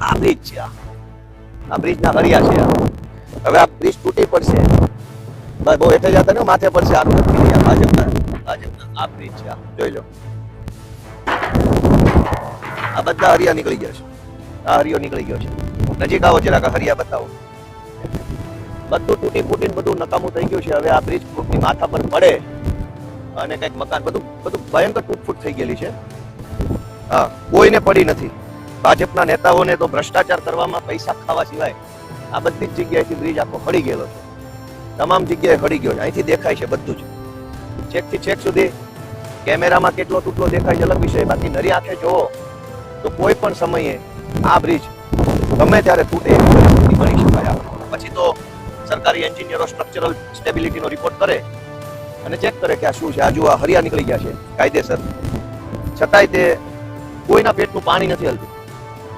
આ બ્રિજ છે આ. બ્રિજના હરિયા છે હવે આ બ્રિજ તૂટી પડશે. બહુ હેઠે જતા ને માથે પડશે આનું નક્કી આ ભાજપના ભાજપના. આ બ્રિજ છે આ. જોઈ લો. આ બધા હરિયા નીકળી ગયા છે. આ હરિયો નીકળી ગયો છે. નજીક આવો જરાક હરિયા બતાવો. બધું તૂટી ફૂટીને બધું નકામું થઈ ગયું છે. હવે આ બ્રિજ ફૂટની માથા પર પડે અને કંઈક મકાન, બધું બધું ભયંકર તૂટફૂટ થઈ ગયેલી છે. હા, કોઈને પડી નથી. ભાજપના નેતાઓને તો ભ્રષ્ટાચાર કરવામાં પૈસા ખાવા સિવાય આ બધી જ જગ્યાએથી બ્રિજ આખો હળી ગયેલો છે. તમામ જગ્યાએ હળી ગયો છે. અહીંથી દેખાય છે બધું જ. છેકથી છેક સુધી કેમેરામાં કેટલો તૂટલો દેખાય છે અલગ વિષય. બાકી નરી આંખે જોવો તો કોઈ પણ સમયે આ બ્રિજ ગમે ત્યારે તૂટે બની શકાય પછી તો સરકારી એન્જિનિયરો સ્ટ્રક્ચરલ સ્ટેબિલિટીનો રિપોર્ટ કરે અને ચેક કરે કે આ શું છે? આ જુઓ આ હરિયા નીકળી ગયા છે. કાયદેસર. છતાંય તે કોઈના પેટનું પાણી નથી હલતું.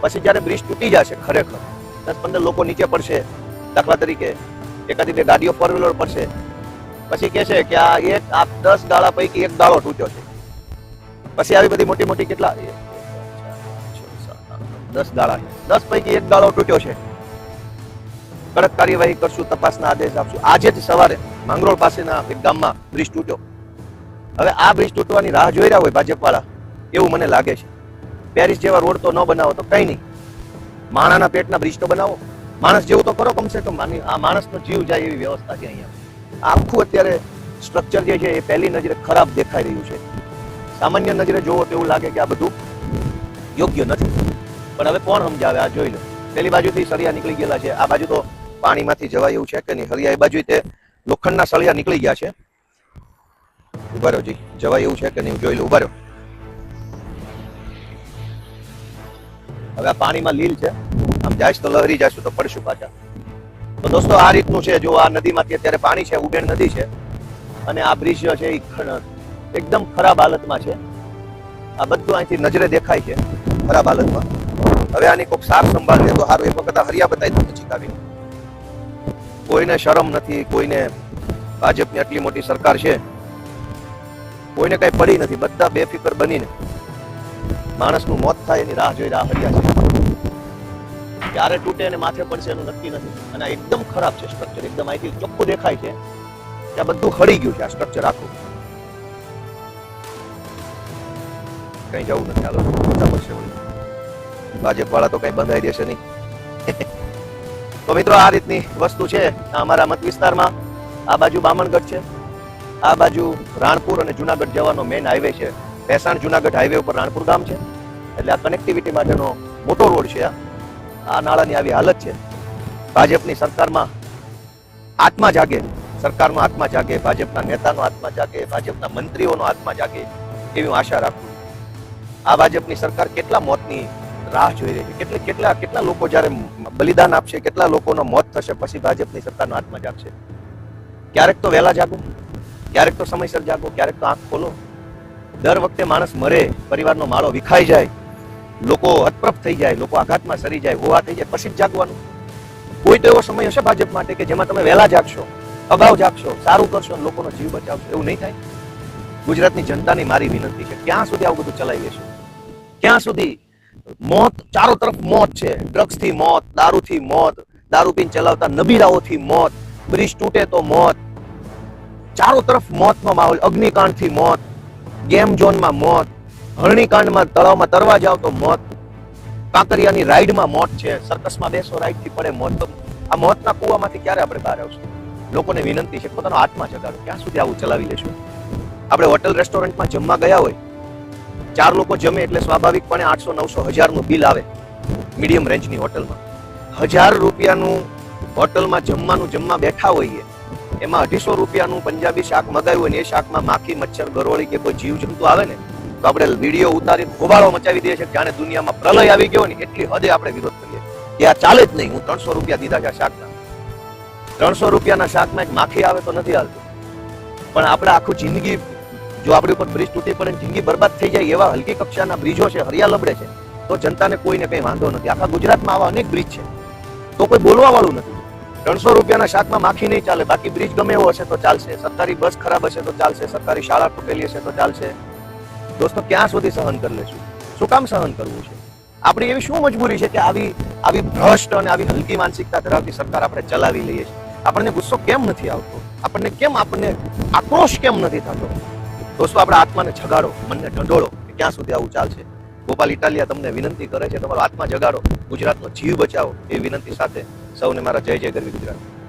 પછી જ્યારે બ્રિજ તૂટી જશે ખરેખર, દસ પંદર લોકો નીચે પડશે, દાખલા તરીકે એકાદી રીતે ગાડીઓ ફોર વ્હીલર પડશે. પછી કહે છે કે આ એક, આ દસ ગાળા પૈકી એક ગાળો તૂટ્યો છે. પછી આવી બધી મોટી મોટી કેટલા? દસ ગાળા. દસ પૈકી એક ગાળો તૂટ્યો છે. કડક કાર્યવાહી કરશું, તપાસના આદેશ આપશું. આજે જ સવારે માંગરોળ પાસેના એક ગામમાં બ્રિજ તૂટ્યો. હવે આ બ્રિજ તૂટવાની રાહ જોઈ રહ્યા હોય ભાજપવાળા, એવું મને લાગે છે. પેરિસ જેવા રોડ તો ન બનાવો તો કઈ નહીં. માણાના પેટના બ્રિજ તો બનાવો. માણસ જેવું તો કરો કમસે કમ. આ માણસનો જીવ જાય એવી વ્યવસ્થા છે અહીંયા. આખું અત્યારે સ્ટ્રક્ચર જે છે એ પહેલી નજરે ખરાબ દેખાઈ રહ્યું છે. સામાન્ય નજરે જોવો તો એવું લાગે કે આ બધું યોગ્ય નથી. પણ હવે કોણ સમજાવે? આ જોઈ લો. પેલી બાજુથી સળિયા નીકળી ગયેલા છે. આ બાજુ તો પાણીમાંથી જવાય એવું છે કે નહીં? હરિયા એ બાજુ તે લોખંડના સળિયા નીકળી ગયા છે. ઊભા રહ્યો જી. જવાય એવું છે કે નહીં? જોઈ લો, ઊભા હવે આ પાણીમાં લીલ છે. આમ જાય તો લહરી જશું તો પડશું પાછા. તો દોસ્તો, આ રીતનું છે. જો આ નદીમાંથી અત્યારે પાણી છે ઉબેણ નદી છે, અને આ બ્રિજ છે, એ એકદમ ખરાબ હાલતમાં છે. આ બધું અહીંથી નજરે દેખાય છે, ખરાબ હાલતમાં. હવે આની કોઈક સાફ સંભાળ લે તો સારું. એક વખત હરિયા બતાવી દઉં નજીક આવી કોઈને શરમ નથી, કોઈને ભાજપની આટલી મોટી સરકાર છે. કોઈને કઈ પડી નથી. બધા બેફિકર બનીને. માણસનું મોત થાય એની રાહ જોઈ રાહ હરિયા છે. ક્યારે તૂટે અને માથે પડશે એનું નક્કી નથી. અને એકદમ ખરાબ છે સ્ટ્રક્ચર એકદમ અહીંથી ચોખ્ખું દેખાય છે ત્યાં બધું હળી ગયું છે, આ સ્ટ્રક્ચર આખું. કઈ જવું નથી, હાલો. બધા પડશે વળી. ભાજપ વાળા તો કઈ બંધાઈ દેશે નહીં. તો મિત્રો આ રીતની વસ્તુ છે. અમારા મત વિસ્તારમાં આ બાજુ બામણગઢ છે. આ બાજુ રાણપુર અને જુનાગઢ જવાનો મેઇન હાઈવે છે. ભેસાણ જુનાગઢ હાઈવે ઉપર રાણપુર ગામ છે. એટલે આ કનેક્ટિવિટી માટેનો મોટો રોડ છે આ. આ નાળાની આવી હાલત છે. ભાજપની સરકારમાં આત્મા જાગે, સરકારમાં આત્મા જાગે, ભાજપના નેતાનો આત્મા જાગે, ભાજપના મંત્રીઓનો આત્મા જાગે એવી હું આશા રાખું આ ભાજપની સરકાર કેટલા મોતની રાહ જોઈ રહી છે? કેટલી, કેટલા કેટલા લોકો જ્યારે બલિદાન આપશે, કેટલા લોકોનો મોત થશે, પછી ભાજપની સરકારનો આત્મા જાગશે? ક્યારેક તો વહેલા જાગો, ક્યારેક તો સમયસર જાગો, ક્યારેક તો આંખ ખોલો. દર વખતે માણસ મરે, પરિવારનો માળો વિખાઈ જાય, લોકો હતપ્રભ થઈ જાય, લોકો આઘાતમાં સરી જાય, હોવા થઈ જાય, પછી જાગવાનું. કોઈ તો એવો સમય હશે ભાજપ માટે કે જેમાં તમે વહેલા જાગશો, અગાઉ જાગશો, સારું કરશો અને લોકોનો જીવ બચાવશો, એવું નહીં થાય? ગુજરાતની જનતાની મારી વિનંતી છે, ક્યાં સુધી આવું બધું ચલાવી લેશું? ક્યાં સુધી? મોત, ચારો તરફ મોત છે. ડ્રગ્સથી મોત, દારૂથી મોત, દારૂ પીને ચલાવતા નબીરાઓથી મોત, બ્રિજ તૂટે તો મોત. ચારો તરફ મોતનો માહોલ, અગ્નિકાંડથી મોત. ગેમ ઝોનમાં મોત. હરણીકાંડમાં તળાવમાં તરવા જાવ તો મોત. કાંકરિયાની રાઈડમાં મોત છે. સર્કસમાં બેસો, રાઈડથી પડે મોત. તો આ મોતના કૂવામાંથી ક્યારે આપણે બહાર આવશું? લોકોને વિનંતી છે, પોતાનો આત્મા જગાડો. ક્યાં સુધી આવું ચલાવી લેશું? આપણે હોટલ રેસ્ટોરન્ટમાં જમવા ગયા હોય. ચાર લોકો જમે એટલે સ્વાભાવિકપણે આઠસો, નવસો, હજારનું બિલ આવે મીડિયમ રેન્જની હોટલમાં. હજાર રૂપિયાનું હોટલમાં જમવાનું જમવા બેઠા હોઈએ એમાં અઢીસો રૂપિયાનું પંજાબી શાક મગાવ્યું હોય ને એ શાકમાં માખી, મચ્છર, ગરોળી કે કોઈ જીવ આવે ને, તો આપણે વીડિયો ઉતારી, હોબાળો મચાવી દઈએ છીએ જાણે દુનિયામાં પ્રલય આવી ગયો ને એટલી હદે આપણે વિરોધ કરીએ કે આ ચાલે જ નહીં. હું ત્રણસો રૂપિયા દીધા છે શાકના. ત્રણસો રૂપિયાના શાકમાં એક માખી આવે તો નથી હાલતું. પણ આપણે આખું જિંદગી, જો આપણી ઉપર બ્રિજ તૂટી પડે જિંદગી બરબાદ થઈ જાય એવા હલકી કક્ષાના બ્રિજો છે, હરિયા લબડે છે, તો જનતાને કોઈને કઈ વાંધો નથી. આખા ગુજરાતમાં આવા અનેક બ્રિજ છે. તો કોઈ બોલવા વાળું નથી. ત્રણસો રૂપિયાના શાકમાં માખી નહીં ચાલે. બાકી બ્રિજ ગમે એવો હશે તો ચાલશે. સરકારી બસ ખરાબ હશે તો ચાલશે. સરકારી શાળા તૂટેલી હશે તો ચાલશે. દોસ્તો, ક્યાં સુધી સહન કરી લેશું? શું કામ સહન કરવું છે? આપણી એવી શું મજબૂરી છે કે આવી આવી ભ્રષ્ટ અને આવી હલકી માનસિકતા ધરાવતી સરકાર આપણે ચલાવી લઈએ છીએ? આપણને ગુસ્સો કેમ નથી આવતો? આપણને કેમ આપણને આક્રોશ કેમ નથી થતો? દોસ્તો, આપણા આત્માને જગાડો મનને ઢંઢોળો કે ક્યાં સુધી આવું ચાલશે? ગોપાલ ઇટાલિયા તમને વિનંતી કરે છે, તમારો આત્મા જગાડો, ગુજરાતનો જીવ બચાવો, એ વિનંતી સાથે સૌને મારા જય જય ગરવી ગુજરાત.